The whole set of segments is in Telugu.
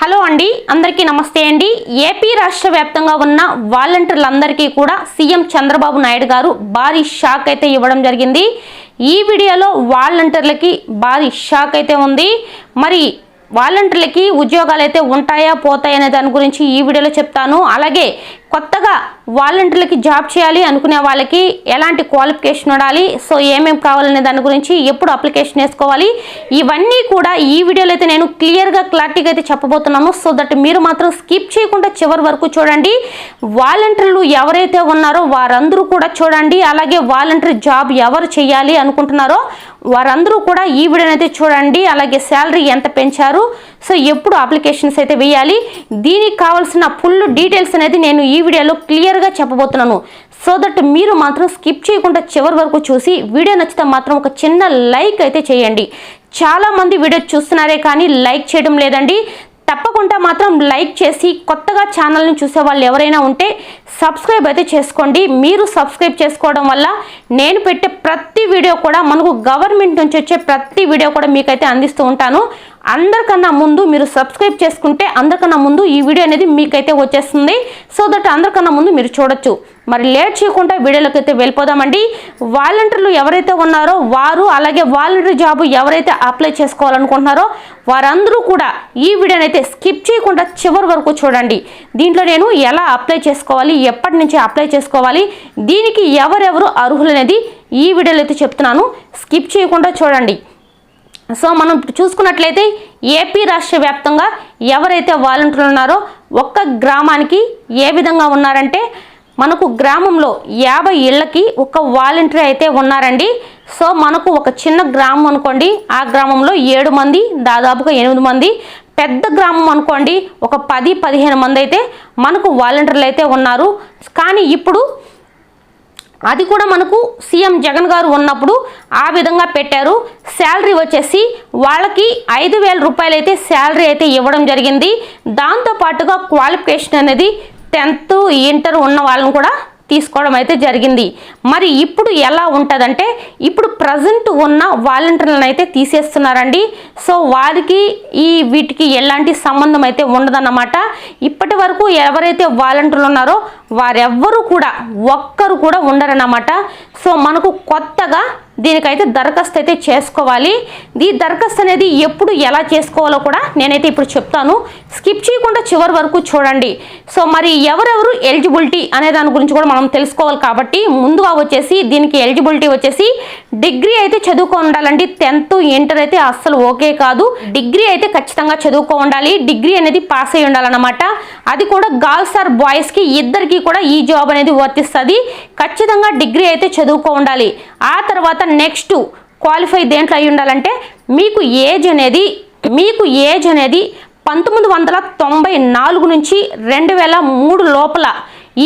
హలో అండి అందరికీ నమస్తే అండి. ఏపీ రాష్ట్ర వ్యాప్తంగా ఉన్న వాలంటీర్లందరికీ కూడా సీఎం చంద్రబాబు నాయుడు గారు భారీ షాక్ అయితే ఇవ్వడం జరిగింది. ఈ వీడియోలో వాలంటీర్లకి భారీ షాక్ అయితే ఉంది. మరి వాలంటీర్లకి ఉద్యోగాలు అయితే ఉంటాయా పోతాయనే దాని గురించి ఈ వీడియోలో చెప్తాను. అలాగే కొత్తగా వాలంటీర్లకి జాబ్ చేయాలి అనుకునే వాళ్ళకి ఎలాంటి క్వాలిఫికేషన్ ఉండాలి? సో ఏమేమి కావాలనే దాని గురించి ఎప్పుడు అప్లికేషన్ వేసుకోవాలి? ఇవన్నీ కూడా ఈ వీడియోలో అయితే నేను క్లియర్గా క్లారిటీగా అయితే చెప్పబోతున్నాము సో దట్ మీరు మాత్రం స్కిప్ చేయకుండా చివరి వరకు చూడండి. వాలంటీర్లు ఎవరైతే ఉన్నారో వారందరూ కూడా చూడండి. అలాగే వాలంటీర్ జాబ్ ఎవరు చేయాలి అనుకుంటున్నారో వారందరూ కూడా ఈ వీడియోని అయితే చూడండి. అలాగే శాలరీ ఎంత పెంచారు? సో ఎప్పుడు అప్లికేషన్స్ అయితే వేయాలి? దీనికి కావాల్సిన ఫుల్ డీటెయిల్స్ అనేది నేను ఈ ఈ వీడియోలో క్లియర్గా చెప్పబోతున్నాను. సో దట్ మీరు మాత్రం స్కిప్ చేయకుండా చివరి వరకు చూసి వీడియో నచ్చితే మాత్రం ఒక చిన్న లైక్ అయితే చేయండి. చాలామంది వీడియో చూస్తున్నారే కానీ లైక్ చేయడం లేదండి. తప్పకుండా మాత్రం లైక్ చేసి కొత్తగా ఛానల్ని చూసే వాళ్ళు ఎవరైనా ఉంటే సబ్స్క్రైబ్ అయితే చేసుకోండి. మీరు సబ్స్క్రైబ్ చేసుకోవడం వల్ల నేను పెట్టే ప్రతి వీడియో కూడా మనకు గవర్నమెంట్ నుంచి వచ్చే ప్రతి వీడియో కూడా మీకైతే అందిస్తూ ఉంటాను. అందరికన్నా ముందు మీరు సబ్స్క్రైబ్ చేసుకుంటే అందరికన్నా ముందు ఈ వీడియో అనేది మీకైతే వచ్చేస్తుంది. సో దట్ అందరికన్నా ముందు మీరు చూడొచ్చు. మరి లేట్ చేయకుండా వీడియోలోకి అయితే వెళ్ళిపోదామండి. వాలంటీర్లు ఎవరైతే ఉన్నారో వారు అలాగే వాలంటీర్ జాబ్ ఎవరైతే అప్లై చేసుకోవాలనుకుంటున్నారో వారందరూ కూడా ఈ వీడియోని అయితే స్కిప్ చేయకుండా చివరి వరకు చూడండి. దీంట్లో నేను ఎలా అప్లై చేసుకోవాలి ఎప్పటి నుంచి అప్లై చేసుకోవాలి దీనికి ఎవరెవరు అర్హులు అనేది ఈ వీడియోలో అయితే చెప్తున్నాను. స్కిప్ చేయకుండా చూడండి. సో మనం చూసుకున్నట్లయితే ఏపీ రాష్ట్ర వ్యాప్తంగా ఎవరైతే వాలంటీర్లు ఉన్నారో ఒక్క గ్రామానికి ఏ విధంగా ఉన్నారంటే మనకు గ్రామంలో యాభై ఇళ్ళకి ఒక వాలంటీర్ అయితే ఉన్నారండి. సో మనకు ఒక చిన్న గ్రామం అనుకోండి ఆ గ్రామంలో ఏడు మంది దాదాపుగా ఎనిమిది మంది. పెద్ద గ్రామం అనుకోండి ఒక పది పదిహేను మంది అయితే మనకు వాలంటీర్లు అయితే ఉన్నారు. కానీ ఇప్పుడు అది కూడా మనకు సీఎం జగన్ గారు ఉన్నప్పుడు ఆ విధంగా పెట్టారు. శాలరీ వచ్చేసి వాళ్ళకి ఐదు వేల రూపాయలు అయితే శాలరీ అయితే ఇవ్వడం జరిగింది. దాంతో పాటుగా క్వాలిఫికేషన్ అనేది టెన్త్ ఇంటర్ ఉన్న వాళ్ళని కూడా తీసుకోవడం అయితే జరిగింది. మరి ఇప్పుడు ఎలా ఉంటుందంటే ఇప్పుడు ప్రజెంట్ ఉన్న వాలంటీర్లను అయితే తీసేస్తున్నారండి. సో వారికి ఈ వీటికి ఎలాంటి సంబంధం అయితే ఉండదన్నమాట. ఇప్పటి వరకు ఎవరైతే వాలంటీర్లు ఉన్నారో వారెవ్వరూ కూడా ఒక్కరు కూడా ఉండరన్నమాట. సో మనకు కొత్తగా దీనికైతే దరఖాస్తు అయితే చేసుకోవాలి. ఈ దరఖాస్తు అనేది ఎప్పుడు ఎలా చేసుకోవాలో కూడా నేనైతే ఇప్పుడు చెప్తాను. స్కిప్ చేయకుండా చివరి వరకు చూడండి. సో మరి ఎవరెవరు ఎలిజిబిలిటీ అనే దాని గురించి కూడా మనం తెలుసుకోవాలి కాబట్టి ముందుగా వచ్చేసి దీనికి ఎలిజిబిలిటీ వచ్చేసి డిగ్రీ అయితే చదువుకో ఉండాలండి. టెన్త్ ఇంటర్ అయితే అస్సలు ఓకే కాదు. డిగ్రీ అయితే ఖచ్చితంగా చదువుకో ఉండాలి. డిగ్రీ అనేది పాస్ అయి ఉండాలన్నమాట. అది కూడా గర్ల్స్ ఆర్ బాయ్స్కి ఇద్దరికి కూడా ఈ జాబ్ అనేది వర్తిస్తుంది. ఖచ్చితంగా డిగ్రీ అయితే చదువుకో ఉండాలి. ఆ తర్వాత నెక్స్ట్ క్వాలిఫై దేంట్లో అయి ఉండాలంటే మీకు ఏజ్ అనేది మీకు ఏజ్ అనేది పంతొమ్మిది వందల తొంభై నాలుగు నుంచి రెండు వేల మూడు లోపల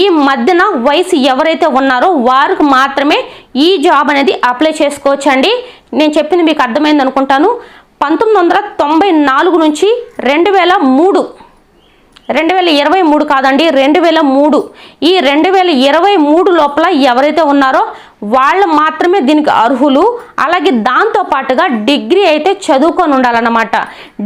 ఈ మధ్యన వయసు ఎవరైతే ఉన్నారో వారికి మాత్రమే ఈ జాబ్ అనేది అప్లై చేసుకోవచ్చండి. నేను చెప్పింది మీకు అర్థమైంది అనుకుంటాను. పంతొమ్మిది వందల తొంభై నాలుగు నుంచి రెండు వేల మూడు రెండు వేల ఇరవై మూడు కాదండి రెండు వేల మూడు. ఈ రెండు వేల ఇరవై మూడు లోపల ఎవరైతే ఉన్నారో వాళ్ళు మాత్రమే దీనికి అర్హులు. అలాగే దాంతో పాటుగా డిగ్రీ అయితే చదువుకొని ఉండాలన్నమాట.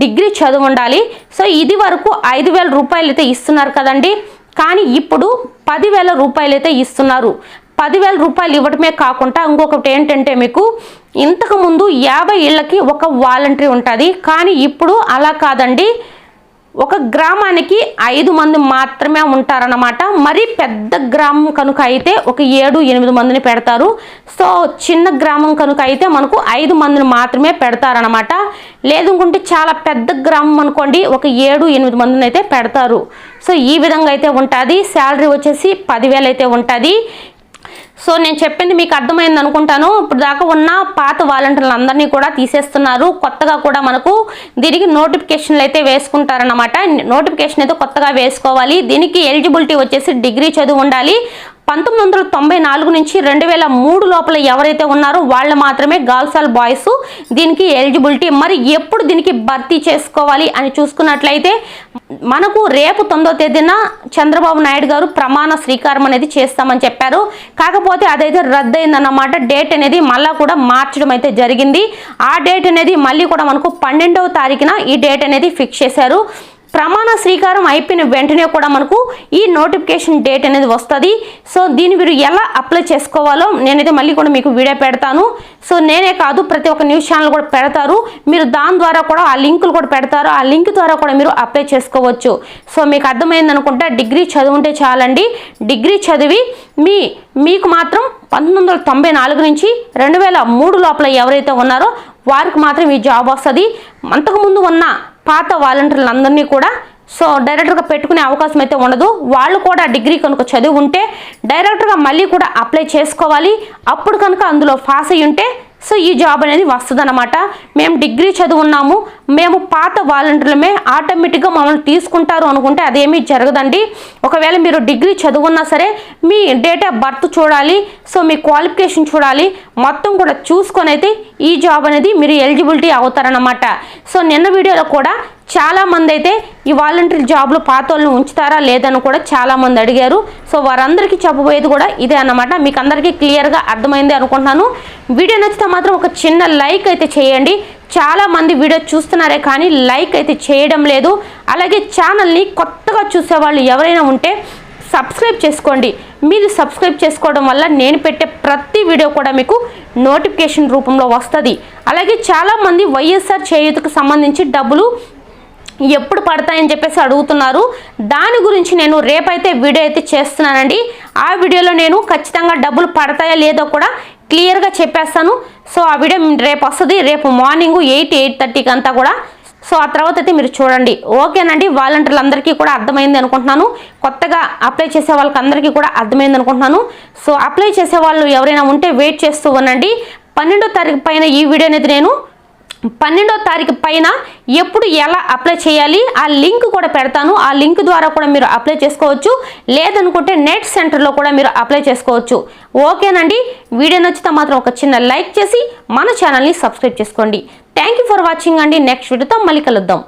డిగ్రీ చదువు ఉండాలి. సో ఇది వరకు ఐదు వేల రూపాయలు అయితే ఇస్తున్నారు కదండి. కానీ ఇప్పుడు పదివేల రూపాయలు అయితే ఇస్తున్నారు. పదివేల రూపాయలు ఇవ్వడమే కాకుండా ఇంకొకటి ఏంటంటే మీకు ఇంతకుముందు యాభై ఇళ్ళకి ఒక వాలంటరీ ఉంటుంది. కానీ ఇప్పుడు అలా కాదండి. ఒక గ్రామానికి ఐదు మంది మాత్రమే ఉంటారన్నమాట. మరి పెద్ద గ్రామం కనుక అయితే ఒక ఏడు ఎనిమిది మందిని పెడతారు. సో చిన్న గ్రామం కనుక అయితే మనకు ఐదు మందిని మాత్రమే పెడతారనమాట లేదనుకుంటే చాలా పెద్ద గ్రామం అనుకోండి ఒక ఏడు ఎనిమిది మందిని అయితే పెడతారు. సో ఈ విధంగా అయితే ఉంటుంది. శాలరీ వచ్చేసి పదివేలు అయితే ఉంటుంది. సో నేను చెప్పింది మీకు అర్థమైంది అనుకుంటాను. ఇప్పుడు దాకా ఉన్న పాత వాలంటీర్లు అందరినీ కూడా తీసేస్తున్నారు. కొత్తగా కూడా మనకు దీనికి నోటిఫికేషన్లు అయితే వేసుకుంటారనమాట నోటిఫికేషన్ అయితే కొత్తగా వేసుకోవాలి. దీనికి ఎలిజిబిలిటీ వచ్చేసి డిగ్రీ చదువు ఉండాలి. పంతొమ్మిది వందల తొంభై నాలుగు నుంచి రెండు వేల మూడు లోపల ఎవరైతే ఉన్నారో వాళ్ళు మాత్రమే గర్ల్స్ ఆల్ బాయ్స్ దీనికి ఎలిజిబిలిటీ. మరి ఎప్పుడు దీనికి భర్తీ చేసుకోవాలి అని చూసుకున్నట్లయితే మనకు రేపు తొమ్మిదో తేదీన చంద్రబాబు నాయుడు గారు ప్రమాణ స్వీకారం అనేది చేస్తామని చెప్పారు. కాకపోతే అదైతే రద్దయిందన్నమాట. డేట్ అనేది మళ్ళా కూడా మార్చడం అయితే జరిగింది. ఆ డేట్ అనేది మళ్ళీ కూడా మనకు పన్నెండవ తారీఖున ఈ డేట్ అనేది ఫిక్స్ చేశారు. ప్రమాణ స్వీకారం అయిపోయిన వెంటనే కూడా మనకు ఈ నోటిఫికేషన్ డేట్ అనేది వస్తుంది. సో దీన్ని మీరు ఎలా అప్లై చేసుకోవాలో నేనైతే మళ్ళీ కూడా మీకు వీడియో పెడతాను. సో నేనే కాదు ప్రతి ఒక్క న్యూస్ ఛానల్ కూడా పెడతారు. మీరు దాని ద్వారా కూడా ఆ లింకులు కూడా పెడతారు. ఆ లింక్ ద్వారా కూడా మీరు అప్లై చేసుకోవచ్చు. సో మీకు అర్థమైంది అనుకుంటే డిగ్రీ చదువుంటే చాలండి. డిగ్రీ చదివి మీ మీకు మాత్రం పంతొమ్మిది వందల తొంభై నాలుగు నుంచి రెండు వేల మూడు లోపల ఎవరైతే ఉన్నారో వారికి మాత్రం ఈ జాబ్ వస్తుంది. అంతకుముందు ఉన్న పాత వాలంటీర్లందరినీ కూడా సో డైరెక్టర్గా పెట్టుకునే అవకాశం అయితే ఉండదు. వాళ్ళు కూడా డిగ్రీ కనుక చదివి ఉంటే డైరెక్టర్గా మళ్ళీ కూడా అప్లై చేసుకోవాలి. అప్పుడు కనుక అందులో పాస్ అయ్యి ఉంటే సో ఈ జాబ్ అనేది వస్తుందన్నమాట. మేము డిగ్రీ చదువున్నాము. మేము పాత వాలంటీర్లమే ఆటోమేటిక్గా మమ్మల్ని తీసుకుంటారు అనుకుంటే అదేమీ జరగదండి. ఒకవేళ మీరు డిగ్రీ చదువున్నా సరే మీ డేట్ ఆఫ్ బర్త్ చూడాలి సో మీ క్వాలిఫికేషన్ చూడాలి మొత్తం కూడా చూసుకొని అయితే ఈ జాబ్ అనేది మీరు ఎలిజిబిలిటీ అవుతారన్నమాట. సో నిన్న వీడియోలో కూడా చాలా మంది అయితే ఈ వాలంటీర్ జాబ్లు పాత వాళ్ళని ఉంచుతారా లేదని కూడా చాలా మంది అడిగారు. సో వారందరికీ చెప్పబోయేది కూడా ఇదే అన్నమాట. మీకు అందరికీ క్లియర్గా అర్థమైంది అనుకుంటున్నాను. వీడియో నచ్చితే మాత్రం ఒక చిన్న లైక్ అయితే చేయండి. చాలామంది వీడియో చూస్తున్నారే కానీ లైక్ అయితే చేయడం లేదు. అలాగే ఛానల్ని కొత్తగా చూసేవాళ్ళు ఎవరైనా ఉంటే సబ్స్క్రైబ్ చేసుకోండి. మీరు సబ్స్క్రైబ్ చేసుకోవడం వల్ల నేను పెట్టే ప్రతి వీడియో కూడా మీకు నోటిఫికేషన్ రూపంలో వస్తుంది. అలాగే చాలామంది వైఎస్ఆర్ చేయూతకు సంబంధించి డబ్బులు ఎప్పుడు పడతాయని చెప్పేసి అడుగుతున్నారు. దాని గురించి నేను రేపైతే వీడియో అయితే చేస్తున్నానండి. ఆ వీడియోలో నేను ఖచ్చితంగా డబ్బులు పడతాయా లేదో కూడా క్లియర్గా చెప్పేస్తాను. సో ఆ వీడియో రేపు వస్తుంది. రేపు మార్నింగ్ ఎయిట్ ఎయిట్ థర్టీకి అంతా కూడా. సో ఆ తర్వాత అయితే మీరు చూడండి. ఓకేనండి? వాలంటీర్లందరికీ కూడా అర్థమైంది అనుకుంటున్నాను. కొత్తగా అప్లై చేసే వాళ్ళకి అందరికీ కూడా అర్థమైంది అనుకుంటున్నాను. సో అప్లై చేసే వాళ్ళు ఎవరైనా ఉంటే వెయిట్ చేస్తూ ఉండండి. పన్నెండో తారీఖు పైన ఈ వీడియో అనేది నేను పన్నెండో తారీఖు పైన ఎప్పుడు ఎలా అప్లై చేయాలి? ఆ లింక్ కూడా పెడతాను. ఆ లింక్ ద్వారా కూడా మీరు అప్లై చేసుకోవచ్చు. లేదనుకుంటే నెట్ సెంటర్లో కూడా మీరు అప్లై చేసుకోవచ్చు. ఓకేనండి? వీడియో నచ్చితే మాత్రం ఒక చిన్న లైక్ చేసి మన ఛానల్ని సబ్స్క్రైబ్ చేసుకోండి. థ్యాంక్ యూ ఫర్ వాచింగ్ అండి. నెక్స్ట్ వీడియోతో మళ్ళీ కలుద్దాం.